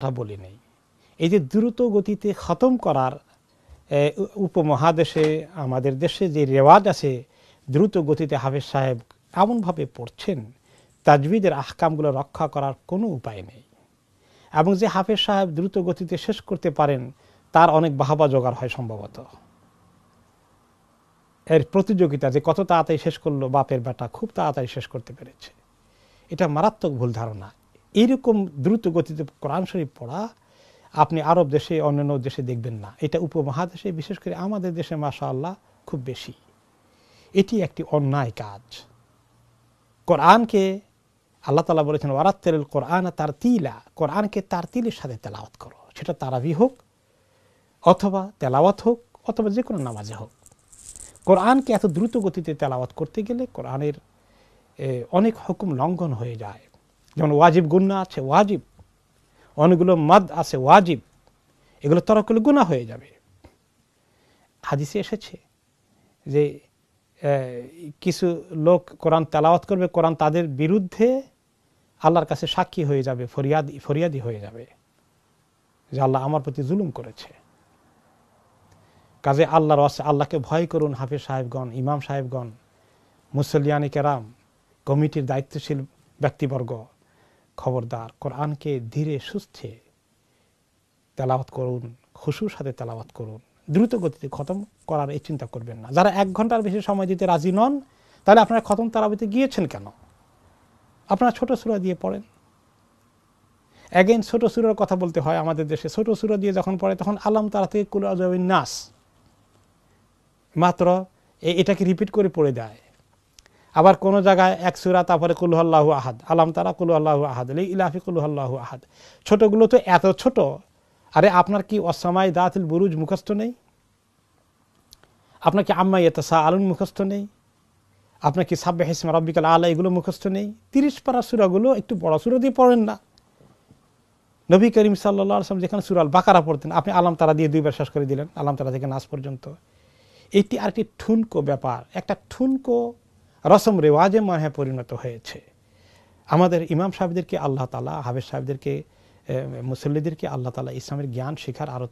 কথা বলি নেই। এই যে দ্রুত গতিতে খতম করার উপমহাদেশে, আমাদের দেশে যে রেওয়াজ আছে, দ্রুত গতিতে হাফেজ সাহেব এমনভাবে পড়ছেন, তাজবিদের আহকামগুলো রক্ষা করার কোনো উপায় নেই। এবং যে হাফেজ সাহেব দ্রুত গতিতে শেষ করতে পারেন, তার অনেক বাহাবা জোগাড় হয় সম্ভবত। এর প্রতিযোগিতা যে কত তাড়াতাড়ি শেষ করল, বাপের বেটা খুব তাড়াতাড়ি শেষ করতে পেরেছে। এটা মারাত্মক ভুল ধারণা। এইরকম দ্রুত গতিতে কোরআন শরীফ পড়া, আপনি আরব দেশে, অন্যান্য দেশে দেখবেন না। এটা উপমহাদেশে, বিশেষ করে আমাদের দেশে মাসা আল্লাহ খুব বেশি। এটি একটি অন্যায় কাজ। কোরআনকে, আল্লাহ তালা বলেছেন ওয়ারাত্তেল কোরআন তার তিলা কোরআনকে তার তিলের সাথে তেলাওয়াত করো। সেটা তারাবি হোক, অথবা তেলাওয়াত হোক, অথবা যে কোনো নামাজে হোক। কোরআনকে এত দ্রুত গতিতে তেলাওয়াত করতে গেলে কোরআনের অনেক হুকুম লঙ্ঘন হয়ে যায়। যেমন ওয়াজিব গুন্না আছে, ওয়াজিব। অনেকগুলো মদ আছে, ওয়াজিব। এগুলো তরক করলে গুণা হয়ে যাবে। হাদিসে এসেছে যে কিছু লোক কোরআন তেলাওয়াত করবে, কোরআন তাদের বিরুদ্ধে আল্লাহর কাছে সাক্ষী হয়ে যাবে, ফরিয়াদি ফরিয়াদি হয়ে যাবে যে আল্লাহ আমার প্রতি জুলুম করেছে। কাজে আল্লাহর আছে আল্লাহকে ভয় করুন হাফিজ সাহেবগণ, ইমাম সাহেবগণ মুসলিয়ানি কেরাম, কমিটির দায়িত্বশীল ব্যক্তিবর্গ। খবরদার, কোরআনকে ধীরে সুস্থে তেলাওয়াত করুন, খুশুর সাথে তেলাওয়াত করুন। দ্রুত গতিতে খতম করার এই চিন্তা করবেন না। যারা এক ঘণ্টার বেশি সময় দিতে রাজি নন, তাহলে আপনারা খতম তারাবিতে গিয়েছেন কেন? আপনারা ছোট সুরা দিয়ে পড়েন। অ্যাগেন ছোট সুরার কথা বলতে হয় আমাদের দেশে। ছোট সুরা দিয়ে যখন পড়ে, তখন আলাম তারা থেকে কুল নাস। মাত্র এটাকে রিপিট করে পড়ে দেয়। আবার কোন জায়গায় এক সুরা, তারপরে কুলুহাল্লাহ আহাদ। আলাম তারা কুলুহাল্লাহ আহাদ ইলাফি কুলুহাল্লাহ আহাদ। ছোটগুলো তো এত ছোট। আরে আপনার কি অসামাই দাতিল বুরুজ মুখস্থ নেই? আপনার কি আম্মা সা আলুন মুখস্থ নেই? আপনার কি সাব্বে হিসমা রব্বিকাল আলা এগুলো মুখস্থ নেই? তিরিশ পারা সুরাগুলো একটু বড় সুরা দিয়ে পড়েন না। নবী করিম সাল্লা আসলাম যেখানে সুরাল বাকারা পড়তেন, আপনি আলাম তারা দিয়ে দুইবার শেষ করে দিলেন, আলাম তারা থেকে নাচ পর্যন্ত। এটি আরেকটি ঠুনকো ব্যাপার। একটা ঠুনকো রসম রেওয়াজে মনে হয় পরিণত হয়েছে। আমাদের ইমাম সাহেবদেরকে আল্লাহ তালা হাবেজ সাহেবদেরকে মুসল্লিদেরকে আল্লাহ তালা ইসলামের জ্ঞান শেখার আরও